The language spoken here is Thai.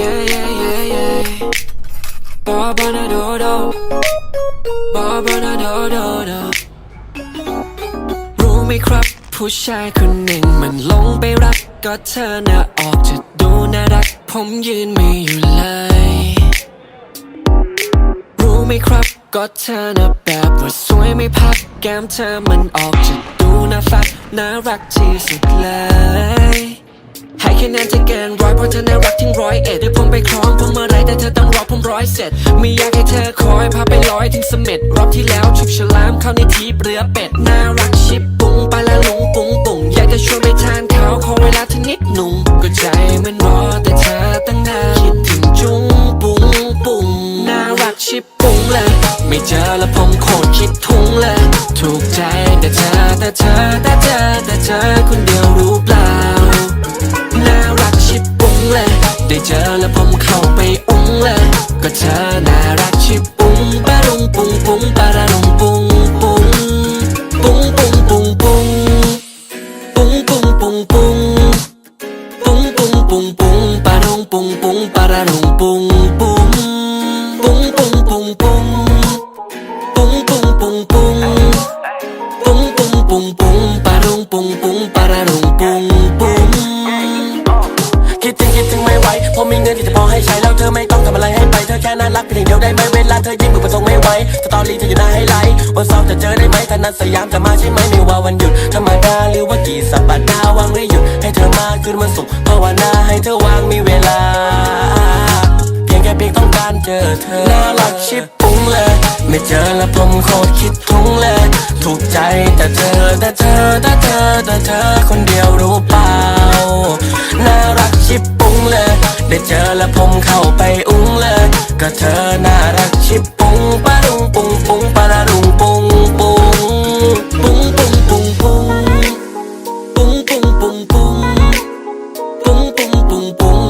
Yeah, yeah, yeah, yeah. Barbara do do. Barbara do do do. รู้ไหมครับ ผู้ชายคนหนึ่งมันลงไปรักก็เธอน่ะออกจะดูน่ารัก ผมยืนไม่อยู่เลย ก็เธอน่ะแบบว่าสวยไม่พักแก้มเธอมันออกจะดูน่าฟักน่ารักที่สุดเลยให้คะแนนที่เกินร้อยเพราะเธอน่ารักทิ้งร้อยเอ็ดให้ผมไปคล้องผมเมื่อไรแต่เธอต้องรอผมร้อยเสร็จไม่อยากให้เธอคอยพาไปลอยถึงเสม็ดรอบที่แล้วฉุกฉลามเข้าในทีเรือเป็ดน่ารักชิบปุ้งไปแล้วหลงปุ้งปุ้งอยากจะชวนไปทานข้าวขอเวลาเธอนิดหนุ่มก็ใจมันรอแต่เธอตั้งนานคิด ชิบปุงเลย ไม่เจอแล้วผมโคตรคิดทุงเลย ถูกใจแต่เธอแต่เธอแต่เธอแต่เธอคนเดียวรู้เปล่า น่ารักชิบปุ้งเลย ได้เจอแล้วผมเข้าไปอุ้งเลย ก็เธอน่ารักชิบปุ้งปะรุงปุ้งปุ้งปะระรุงปุ้งปุ้งปุ้งปุ้งปุ้งปุ้งปุ้งปุ้งปุ้งปุ้งปุ้งปุ้งปุ้งปุ้งปะรุงปุ้งปุ้งปะระรุงปุ้งปุ้ง ปุ้งปุ้งปุ้งปุ้งปะรุงปุ้งปุ้งปะระรุงปุ้งปุ้งคิดถึงคิดถึงไม่ไหวผมมีเงินที่จะพอให้ใช้แล้วเธอไม่ต้องทำอะไรให้ไปเธอแค่น่ารักเพียงเดียวได้ไหมเวลาเธอยิ้มมือประสงค์ไม่ไหวสตอรี่เธออยู่หน้ให้ไลท์วันเสาร์จะเจอได้ไหมถ้านัดสยามจะมาใช่ไหมไม่ว่าวันหยุดธรรมดาหรือว่ากี่สัปดาห์ว่างไม่หยุดให้เธอมาคืนวันศุกร์ภาวนาให้เธอวางมีเวลาเพียงแค่เพียงต้องการเจอเธอน่ารักชิบปุ้งเลยไม่เจอแล้วผมโคตร แต่เธอแต่เธอแต่เธอแต่เธอคนเดียวรู้เปล่า น่ารักชิบปุ้งเลย ได้เจอแล้วผมเข้าไปอุ้งเลย ก็เธอน่ารักชิบปุ้งปะรุงปุ้งปุ้งปะรุงปุ้งปุ้งปุ้งปุ้งปุ้งปุ้งปุ้งปุ้งปุ้งปุ้งปุ้งปุ้งปุ้งปุ้ง